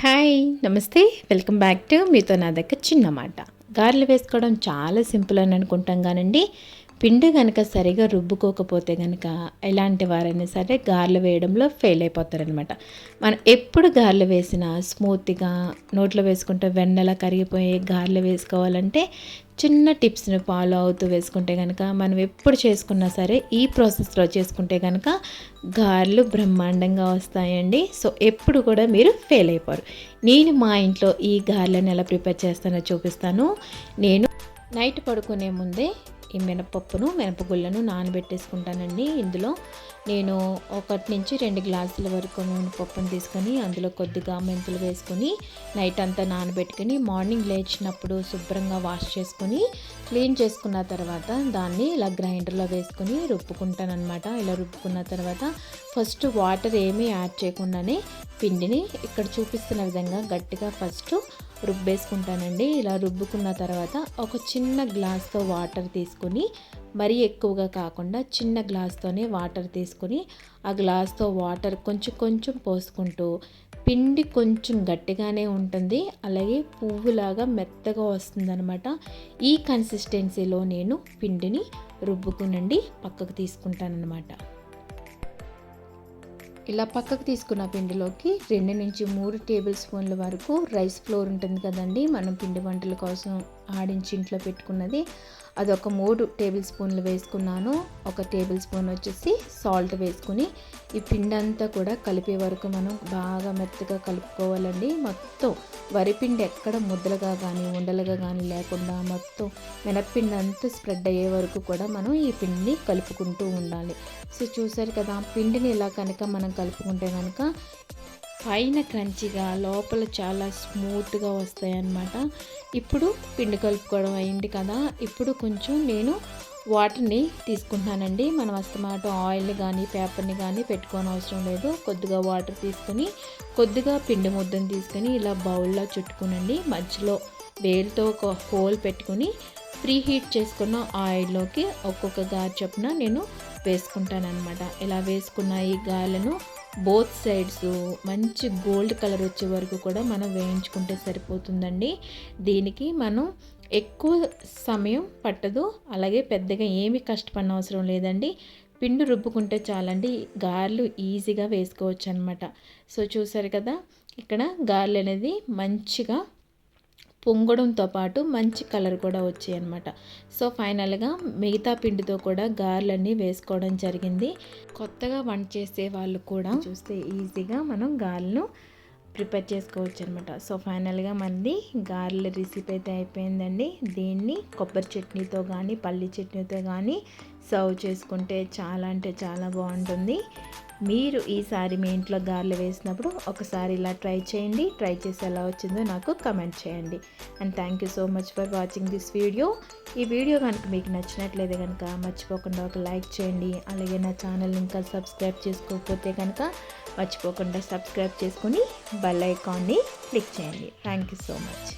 Hi నమస్తే. Welcome back to మీతో నా దగ్గర చిన్న మాట గారెలు వేసుకోవడం చాలా సింపుల్ అని అనుకుంటాం కానండి. పిండి కనుక సరిగా రుబ్బుకోకపోతే కనుక ఎలాంటి వారైనా సరే గార్లు వేయడంలో ఫెయిల్ అయిపోతారనమాట మనం ఎప్పుడు గార్లు వేసినా స్మూత్గా నోట్లో వేసుకుంటే వెన్నెల కరిగిపోయే గార్లు వేసుకోవాలంటే చిన్న టిప్స్ని ఫాలో అవుతూ వేసుకుంటే కనుక మనం ఎప్పుడు చేసుకున్నా సరే ఈ ప్రాసెస్లో చేసుకుంటే కనుక గారెలు బ్రహ్మాండంగా వస్తాయండి. సో ఎప్పుడు కూడా మీరు ఫెయిల్ అయిపోరు. నేను మా ఇంట్లో ఈ గారెలను ఎలా ప్రిపేర్ చేస్తానో చూపిస్తాను. నేను నైట్ పడుకునే ముందే ఈ మినపప్పును మినపగుళ్ళను నానబెట్టేసుకుంటానండి ఇందులో. నేను ఒకటి నుంచి రెండు గ్లాసుల వరకు మినపప్పును తీసుకొని అందులో కొద్దిగా మెంతులు వేసుకొని నైట్ అంతా నానబెట్టుకుని మార్నింగ్ లేచినప్పుడు శుభ్రంగా వాష్ చేసుకొని క్లీన్ చేసుకున్న తర్వాత దాన్ని ఇలా గ్రైండర్లో వేసుకొని రుబ్బుకుంటానన్నమాట. ఇలా రుబ్బుకున్న తర్వాత ఫస్ట్ వాటర్ ఏమీ యాడ్ చేయకుండానే పిండిని ఇక్కడ చూపిస్తున్న విధంగా గట్టిగా ఫస్ట్ రుబ్బేసుకుంటానండి. ఇలా రుబ్బుకున్న తర్వాత ఒక చిన్న గ్లాస్తో వాటర్ తీసుకొని మరీ ఎక్కువగా కాకుండా చిన్న గ్లాస్తోనే వాటర్ తీసుకొని ఆ గ్లాస్తో వాటర్ కొంచెం కొంచెం పోసుకుంటూ పిండి కొంచెం గట్టిగానే ఉంటుంది. అలాగే పువ్వులాగా మెత్తగా వస్తుందనమాట ఈ కన్సిస్టెన్సీలో నేను పిండిని రుబ్బుకునండి పక్కకు తీసుకుంటానన్నమాట. ఇలా పక్కకు తీసుకున్న పిండిలోకి రెండు నుంచి మూడు టేబుల్ స్పూన్ల వరకు రైస్ ఫ్లోర్ ఉంటుంది కదండి. మనం పిండి వంటల కోసం ఆడించి ఇంట్లో పెట్టుకున్నది. అది ఒక మూడు టేబుల్ స్పూన్లు వేసుకున్నాను. ఒక టేబుల్ స్పూన్ వచ్చేసి సాల్ట్ వేసుకుని ఈ పిండి అంతా కూడా కలిపే వరకు మనం బాగా మెత్తగా కలుపుకోవాలండి. మొత్తం వరిపిండి ఎక్కడ ముద్దలుగా కానీ ఉండలుగా కానీ లేకుండా మొత్తం మినప్పిండి అంతా స్ప్రెడ్ అయ్యే వరకు కూడా మనం ఈ పిండిని కలుపుకుంటూ ఉండాలి. సో చూసారు కదా పిండిని ఇలా కనుక మనం కలుపుకుంటే కనుక పైన క్రంచిగా లోపల చాలా స్మూత్గా వస్తాయన్నమాట. ఇప్పుడు పిండి కలుపుకోవడం అయింది కదా ఇప్పుడు కొంచెం నేను వాటర్ని తీసుకుంటున్నానండి. మనం అస్తమాట ఆయిల్ని కానీ పేపర్ని కానీ పెట్టుకోని అవసరం లేదు. కొద్దిగా వాటర్ తీసుకొని కొద్దిగా పిండి ముద్దను తీసుకొని ఇలా బౌల్లో చుట్టుకునండి. మధ్యలో వేలుతో ఒక హోల్ పెట్టుకొని ప్రీ హీట్ చేసుకున్న ఆయిల్లోకి ఒక్కొక్క గారి చొప్పున నేను వేసుకుంటానమాట ఇలా వేసుకున్న ఈ గాలను బోత్ సైడ్స్ మంచి గోల్డ్ కలర్ వచ్చే వరకు కూడా మనం వేయించుకుంటే సరిపోతుందండి. దీనికి మనం ఎక్కువ సమయం పట్టదు. అలాగే పెద్దగా ఏమి కష్టపడిన అవసరం లేదండి. పిండి రుబ్బుకుంటే చాలండి. గారెలు ఈజీగా వేసుకోవచ్చు అనమాట సో చూసారు కదా ఇక్కడ గారెలు అనేది మంచిగా పొంగడంతో పాటు మంచి కలర్ కూడా వచ్చాయి అనమాట సో ఫైనల్గా మిగతా పిండితో కూడా గారెలన్నీ వేసుకోవడం జరిగింది. కొత్తగా వంట చేసే వాళ్ళు కూడా చూస్తే ఈజీగా మనం గారెలను ప్రిపేర్ చేసుకోవచ్చు అనమాట సో ఫైనల్గా మనది గారెల రెసిపీ అయితే అయిపోయిందండి. దీన్ని కొబ్బరి చట్నీతో కానీ పల్లి చట్నీతో కానీ సర్వ్ చేసుకుంటే చాలా అంటే చాలా బాగుంటుంది. మీరు ఈసారి మీ ఇంట్లో గారెలు వేసినప్పుడు ఒకసారి ఇలా ట్రై చేయండి. ట్రై చేసి ఎలా వచ్చిందో నాకు కమెంట్ చేయండి. And thank you so much for watching this video ఈ వీడియో కనుక మీకు నచ్చినట్లయితే కనుక మర్చిపోకుండా ఒక లైక్ చేయండి. అలాగే నా ఛానల్ ఇంకా సబ్స్క్రైబ్ చేసుకోకపోతే కనుక మర్చిపోకుండా సబ్స్క్రైబ్ చేసుకుని బెల్ ఐకాన్ని క్లిక్ చేయండి. Thank you so much